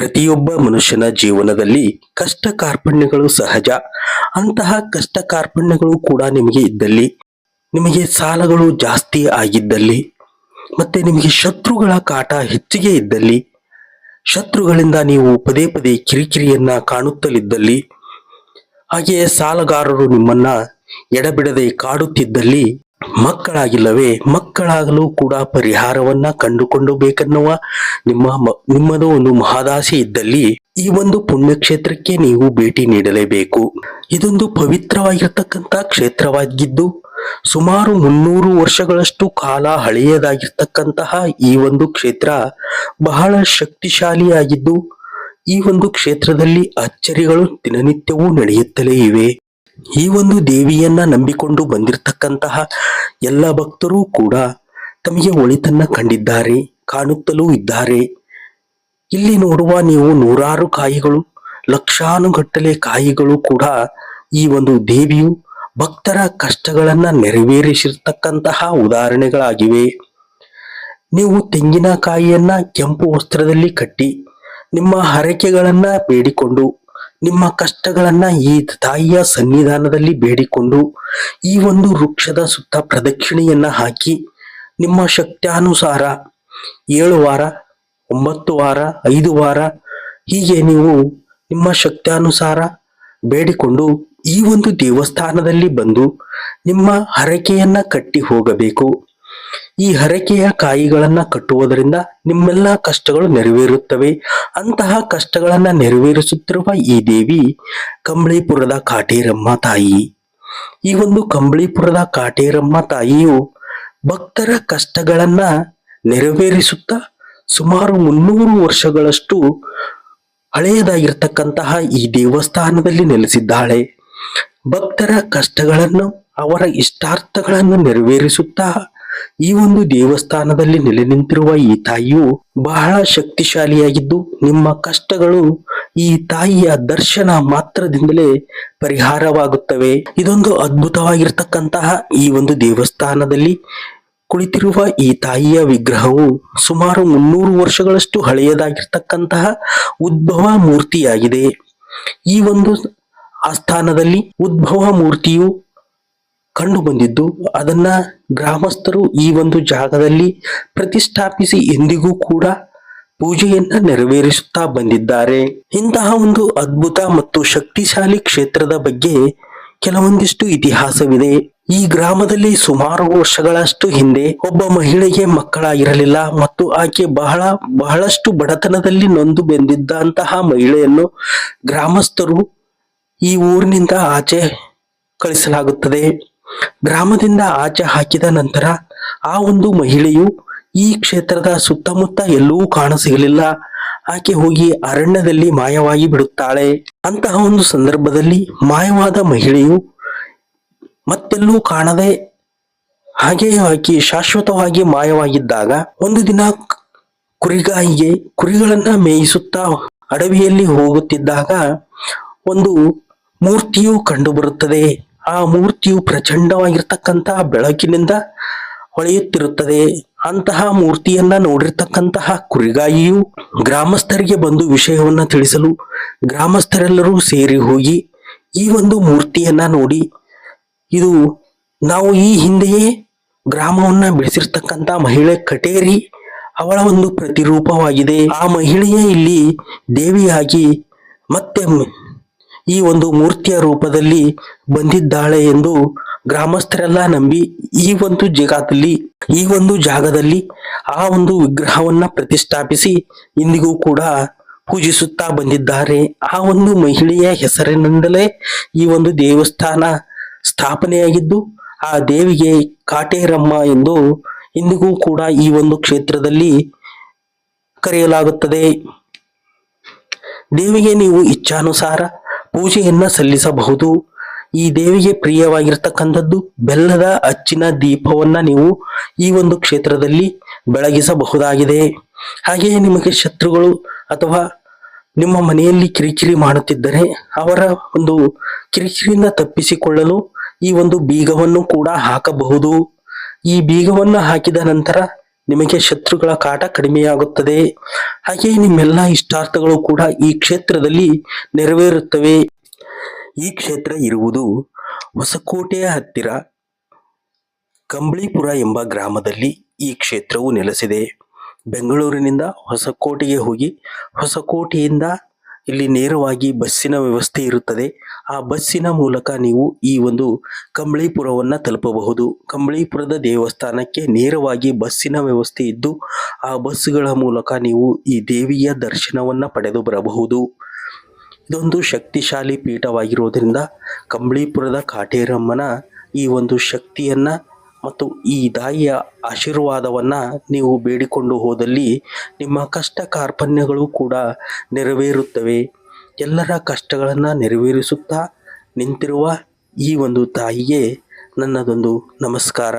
ಪ್ರತಿಯೊಬ್ಬ ಮನುಷ್ಯನ ಜೀವನದಲ್ಲಿ ಕಷ್ಟ ಕಾರ್ಪಣ್ಯಗಳು ಸಹಜ. ಅಂತಹ ಕಷ್ಟ ಕಾರ್ಪಣ್ಯಗಳು ಕೂಡ ನಿಮಗೆ ಇದ್ದಲ್ಲಿ. ನಿಮಗೆ ಸಾಲಗಳು ಜಾಸ್ತಿ ಆಗಿದ್ದಲ್ಲಿ. ಮತ್ತೆ ನಿಮಗೆ ಶತ್ರುಗಳ ಕಾಟ ಹೆಚ್ಚಿಗೆ ಇದ್ದಲ್ಲಿ. ಶತ್ರುಗಳಿಂದ ನೀವು ಪದೇ ಪದೇ ಕಿರಿಕಿರಿಯನ್ನ ಕಾಣುತ್ತಲಿದ್ದಲ್ಲಿ. ಹಾಗೆಯೇ ಸಾಲಗಾರರು ನಿಮ್ಮನ್ನ ಎಡಬಿಡದೆ ಕಾಡುತ್ತಿದ್ದಲ್ಲಿ. ಮಕ್ಕಳಾಗಿಲ್ಲವೇ? ಮಕ್ಕಳಾಗಲು ಕೂಡ ಪರಿಹಾರವನ್ನ ಕಂಡುಕೊಂಡು ಬೇಕನ್ನುವ ನಿಮ್ಮ ನಿಮ್ಮದು ಒಂದು ಮಹದಾಸೆ ಇದ್ದಲ್ಲಿ ಈ ಒಂದು ಪುಣ್ಯಕ್ಷೇತ್ರಕ್ಕೆ ನೀವು ಭೇಟಿ ನೀಡಲೇಬೇಕು. ಇದೊಂದು ಪವಿತ್ರವಾಗಿರ್ತಕ್ಕಂಥ ಕ್ಷೇತ್ರವಾಗಿದ್ದು, ಸುಮಾರು ಮುನ್ನೂರು ವರ್ಷಗಳಷ್ಟು ಕಾಲ ಹಳೆಯದಾಗಿರ್ತಕ್ಕಂತಹ ಈ ಒಂದು ಕ್ಷೇತ್ರ ಬಹಳ ಶಕ್ತಿಶಾಲಿಯಾಗಿದ್ದು, ಈ ಒಂದು ಕ್ಷೇತ್ರದಲ್ಲಿ ಅಚ್ಚರಿಗಳು ದಿನನಿತ್ಯವೂ ನಡೆಯುತ್ತಲೇ ಇವೆ. ಈ ಒಂದು ದೇವಿಯನ್ನ ನಂಬಿಕೊಂಡು ಬಂದಿರತಕ್ಕಂತಹ ಎಲ್ಲ ಭಕ್ತರು ಕೂಡ ತಮಗೆ ಒಳಿತನ್ನ ಕಂಡಿದ್ದಾರೆ, ಕಾಣುತ್ತಲೂ ಇದ್ದಾರೆ. ಇಲ್ಲಿ ನೋಡುವ ನೀವು ನೂರಾರು ಕಾಯಿಗಳು, ಲಕ್ಷಾನುಗಟ್ಟಲೆ ಕಾಯಿಗಳು ಕೂಡ ಈ ಒಂದು ದೇವಿಯು ಭಕ್ತರ ಕಷ್ಟಗಳನ್ನ ನೆರವೇರಿಸಿರ್ತಕ್ಕಂತಹ ಉದಾಹರಣೆಗಳಾಗಿವೆ. ನೀವು ತೆಂಗಿನಕಾಯಿಯನ್ನ ಕೆಂಪು ವಸ್ತ್ರದಲ್ಲಿ ಕಟ್ಟಿ, ನಿಮ್ಮ ಹರಕೆಗಳನ್ನ ಬೇಡಿಕೊಂಡು ನಿಮ್ಮ ಕಷ್ಟಗಳನ್ನ ಈ ತಾಯಿಯ ಸನ್ನಿಧಾನದಲ್ಲಿ ಬೇಡಿಕೊಂಡು ಈ ಒಂದು ವೃಕ್ಷದ ಸುತ್ತ ಪ್ರದಕ್ಷಿಣೆಯನ್ನ ಹಾಕಿ ನಿಮ್ಮ ಶಕ್ತ್ಯಾನುಸಾರ ಏಳು ವಾರ, ಒಂಬತ್ತು ವಾರ, ಐದು ವಾರ ಹೀಗೆ ನೀವು ನಿಮ್ಮ ಶಕ್ತ್ಯಾನುಸಾರ ಬೇಡಿಕೊಂಡು ಈ ಒಂದು ದೇವಸ್ಥಾನದಲ್ಲಿ ಬಂದು ನಿಮ್ಮ ಹರಕೆಯನ್ನ ಕಟ್ಟಿ ಹೋಗಬೇಕು. ಈ ಹರಕೆಯ ಕಾಯಿಗಳನ್ನ ಕಟ್ಟುವುದರಿಂದ ನಿಮ್ಮೆಲ್ಲ ಕಷ್ಟಗಳು ನೆರವೇರುತ್ತವೆ. ಅಂತಹ ಕಷ್ಟಗಳನ್ನ ನೆರವೇರಿಸುತ್ತಿರುವ ಈ ದೇವಿ ಕಂಬಳಿಪುರದ ಕಾಟೇರಮ್ಮ ತಾಯಿ. ಈ ಒಂದು ಕಂಬಳಿಪುರದ ಕಾಟೇರಮ್ಮ ತಾಯಿಯು ಭಕ್ತರ ಕಷ್ಟಗಳನ್ನ ನೆರವೇರಿಸುತ್ತಾ ಸುಮಾರು ಮುನ್ನೂರು ವರ್ಷಗಳಷ್ಟು ಹಳೆಯದಾಗಿರ್ತಕ್ಕಂತಹ ಈ ದೇವಸ್ಥಾನದಲ್ಲಿ ನೆಲೆಸಿದ್ದಾಳೆ. ಭಕ್ತರ ಕಷ್ಟಗಳನ್ನು ಅವರ ಇಷ್ಟಾರ್ಥಗಳನ್ನು ನೆರವೇರಿಸುತ್ತಾ ಈ ಒಂದು ದೇವಸ್ಥಾನದಲ್ಲಿ ನೆಲೆ ನಿಂತಿರುವ ಈ ತಾಯಿಯು ಬಹಳ ಶಕ್ತಿಶಾಲಿಯಾಗಿದ್ದು, ನಿಮ್ಮ ಕಷ್ಟಗಳು ಈ ತಾಯಿಯ ದರ್ಶನ ಮಾತ್ರದಿಂದಲೇ ಪರಿಹಾರವಾಗುತ್ತವೆ. ಇದೊಂದು ಅದ್ಭುತವಾಗಿರ್ತಕ್ಕಂತಹ ಈ ಒಂದು ದೇವಸ್ಥಾನದಲ್ಲಿ ಕುಳಿತಿರುವ ಈ ತಾಯಿಯ ವಿಗ್ರಹವು ಸುಮಾರು ಮುನ್ನೂರು ವರ್ಷಗಳಷ್ಟು ಹಳೆಯದಾಗಿರ್ತಕ್ಕಂತಹ ಉದ್ಭವ ಮೂರ್ತಿಯಾಗಿದೆ. ಈ ಒಂದು ಆಸ್ಥಾನದಲ್ಲಿ ಉದ್ಭವ ಮೂರ್ತಿಯು ಕಂಡು ಬಂದಿದ್ದು. ಅದನ್ನ ಗ್ರಾಮಸ್ಥರು ಈ ಒಂದು ಜಾಗದಲ್ಲಿ ಪ್ರತಿಷ್ಠಾಪಿಸಿ ಎಂದಿಗೂ ಕೂಡ ಪೂಜೆಯನ್ನ ನೆರವೇರಿಸುತ್ತಾ ಬಂದಿದ್ದಾರೆ. ಇಂತಹ ಒಂದು ಅದ್ಭುತ ಮತ್ತು ಶಕ್ತಿಶಾಲಿ ಕ್ಷೇತ್ರದ ಬಗ್ಗೆ ಕೆಲವೊಂದಿಷ್ಟು ಇತಿಹಾಸವಿದೆ. ಈ ಗ್ರಾಮದಲ್ಲಿ ಸುಮಾರು ವರ್ಷಗಳಷ್ಟು ಹಿಂದೆ ಒಬ್ಬ ಮಹಿಳೆಗೆ ಮಕ್ಕಳಾಗಿರಲಿಲ್ಲ ಮತ್ತು ಆಕೆ ಬಹಳ, ಬಹಳಷ್ಟು ಬಡತನದಲ್ಲಿ ನೊಂದು ಬೆಂದಿದ್ದಂತಹ ಮಹಿಳೆಯನ್ನು ಗ್ರಾಮಸ್ಥರು ಈ ಊರಿನಿಂದ ಆಚೆ ಕಳಿಸಲಾಗುತ್ತದೆ. ಗ್ರಾಮದಿಂದ ಆಚೆ ಹಾಕಿದ ನಂತರ ಆ ಒಂದು ಮಹಿಳೆಯು ಈ ಕ್ಷೇತ್ರದ ಸುತ್ತಮುತ್ತ ಎಲ್ಲೂ ಕಾಣಸಿಗಲಿಲ್ಲ. ಆಕೆ ಹೋಗಿ ಅರಣ್ಯದಲ್ಲಿ ಮಾಯವಾಗಿ ಬಿಡುತ್ತಾಳೆ. ಅಂತಹ ಒಂದು ಸಂದರ್ಭದಲ್ಲಿ ಮಾಯವಾದ ಮಹಿಳೆಯು ಮತ್ತೆಲ್ಲೂ ಕಾಣದೆ ಹಾಗೆಯೇ ಆಕೆ ಶಾಶ್ವತವಾಗಿ ಮಾಯವಾಗಿದ್ದಾಗ ಒಂದು ದಿನ ಕುರಿಗಾಯಿಗೆ ಕುರಿಗಳನ್ನ ಮೇಯಿಸುತ್ತಾ ಅಡವಿಯಲ್ಲಿ ಹೋಗುತ್ತಿದ್ದಾಗ ಒಂದು ಮೂರ್ತಿಯು ಕಂಡುಬರುತ್ತದೆ. ಆ ಮೂರ್ತಿಯು ಪ್ರಚಂಡವಾಗಿರ್ತಕ್ಕಂತಹ ಬೆಳಕಿನಿಂದ ಹೊಳೆಯುತ್ತಿರುತ್ತದೆ. ಅಂತಹ ಮೂರ್ತಿಯನ್ನ ನೋಡಿರ್ತಕ್ಕಂತಹ ಕುರಿಗಾಯಿಯು ಗ್ರಾಮಸ್ಥರಿಗೆ ಬಂದು ವಿಷಯವನ್ನ ತಿಳಿಸಲು ಗ್ರಾಮಸ್ಥರೆಲ್ಲರೂ ಸೇರಿ ಹೋಗಿ ಈ ಒಂದು ಮೂರ್ತಿಯನ್ನ ನೋಡಿ, ಇದು ನಾವು ಈ ಹಿಂದೆಯೇ ಗ್ರಾಮವನ್ನ ಬೆಳೆಸಿರ್ತಕ್ಕಂತಹ ಮಹಿಳೆ ಕಟೇರಿ ಅವಳ ಒಂದು ಪ್ರತಿರೂಪವಾಗಿದೆ. ಆ ಮಹಿಳೆಯೇ ಇಲ್ಲಿ ದೇವಿಯಾಗಿ ಮತ್ತೆ ಈ ಒಂದು ಮೂರ್ತಿಯ ರೂಪದಲ್ಲಿ ಬಂದಿದ್ದಾಳೆ ಎಂದು ಗ್ರಾಮಸ್ಥರೆಲ್ಲ ನಂಬಿ ಈ ಒಂದು ಜಗತ್ತಲ್ಲಿ, ಈ ಒಂದು ಜಾಗದಲ್ಲಿ ಆ ಒಂದು ವಿಗ್ರಹವನ್ನ ಪ್ರತಿಷ್ಠಾಪಿಸಿ ಇಂದಿಗೂ ಕೂಡ ಪೂಜಿಸುತ್ತಾ ಬಂದಿದ್ದಾರೆ. ಆ ಒಂದು ಮಹಿಳೆಯ ಹೆಸರಿನಿಂದಲೇ ಈ ಒಂದು ದೇವಸ್ಥಾನ ಸ್ಥಾಪನೆಯಾಗಿದ್ದು, ಆ ದೇವಿಗೆ ಕಾಟೇರಮ್ಮ ಎಂದು ಇಂದಿಗೂ ಕೂಡ ಈ ಒಂದು ಕ್ಷೇತ್ರದಲ್ಲಿ ಕರೆಯಲಾಗುತ್ತದೆ. ದೇವಿಗೆ ನೀವು ಇಚ್ಛಾನುಸಾರ ಪೂಜೆಯನ್ನ ಸಲ್ಲಿಸಬಹುದು. ಈ ದೇವಿಗೆ ಪ್ರಿಯವಾಗಿರ್ತಕ್ಕಂಥದ್ದು ಬೆಲ್ಲದ ಅಚ್ಚಿನ ದೀಪವನ್ನ ನೀವು ಈ ಒಂದು ಕ್ಷೇತ್ರದಲ್ಲಿ ಬೆಳಗಿಸಬಹುದಾಗಿದೆ. ಹಾಗೆಯೇ ನಿಮಗೆ ಶತ್ರುಗಳು ಅಥವಾ ನಿಮ್ಮ ಮನೆಯಲ್ಲಿ ಕಿರಿಕಿರಿ ಮಾಡುತ್ತಿದ್ದರೆ ಅವರ ಒಂದು ಕಿರಿಕಿರಿಯಿಂದ ತಪ್ಪಿಸಿಕೊಳ್ಳಲು ಈ ಒಂದು ಬೀಗವನ್ನು ಕೂಡ ಹಾಕಬಹುದು. ಈ ಬೀಗವನ್ನು ಹಾಕಿದ ನಂತರ ನಿಮಗೆ ಶತ್ರುಗಳ ಕಾಟ ಕಡಿಮೆಯಾಗುತ್ತದೆ. ಹಾಗೆ ನಿಮ್ಮೆಲ್ಲ ಇಷ್ಟಾರ್ಥಗಳು ಕೂಡ ಈ ಕ್ಷೇತ್ರದಲ್ಲಿ ನೆರವೇರುತ್ತವೆ. ಈ ಕ್ಷೇತ್ರ ಇರುವುದು ಹೊಸಕೋಟೆಯ ಹತ್ತಿರ ಕಂಬಳಿಪುರ ಎಂಬ ಗ್ರಾಮದಲ್ಲಿ ಈ ಕ್ಷೇತ್ರವು ನೆಲೆಸಿದೆ. ಬೆಂಗಳೂರಿನಿಂದ ಹೊಸಕೋಟೆಗೆ ಹೋಗಿ ಹೊಸಕೋಟೆಯಿಂದ ಇಲ್ಲಿ ನೇರವಾಗಿ ಬಸ್ಸಿನ ವ್ಯವಸ್ಥೆ ಇರುತ್ತದೆ. ಆ ಬಸ್ಸಿನ ಮೂಲಕ ನೀವು ಈ ಒಂದು ಕಂಬಳಿಪುರವನ್ನು ತಲುಪಬಹುದು. ಕಂಬಳಿಪುರದ ದೇವಸ್ಥಾನಕ್ಕೆ ನೇರವಾಗಿ ಬಸ್ಸಿನ ವ್ಯವಸ್ಥೆ ಇದ್ದು, ಆ ಬಸ್ಸುಗಳ ಮೂಲಕ ನೀವು ಈ ದೇವಿಯ ದರ್ಶನವನ್ನು ಪಡೆದು ಬರಬಹುದು. ಇದೊಂದು ಶಕ್ತಿಶಾಲಿ ಪೀಠವಾಗಿರುವುದರಿಂದ ಕಂಬಳಿಪುರದ ಕಾಟೇರಮ್ಮನ ಈ ಒಂದು ಶಕ್ತಿಯನ್ನ ಮತ್ತು ಈ ತಾಯಿಯ ಆಶೀರ್ವಾದವನ್ನು ನೀವು ಬೇಡಿಕೊಂಡು ಹೋದಲ್ಲಿ ನಿಮ್ಮ ಕಷ್ಟ ಕಾರ್ಪಣ್ಯಗಳು ಕೂಡ ನೆರವೇರುತ್ತವೆ. ಎಲ್ಲರ ಕಷ್ಟಗಳನ್ನು ನೆರವೇರಿಸುತ್ತಾ ನಿಂತಿರುವ ಈ ಒಂದು ತಾಯಿಗೆ ನನ್ನದೊಂದು ನಮಸ್ಕಾರ.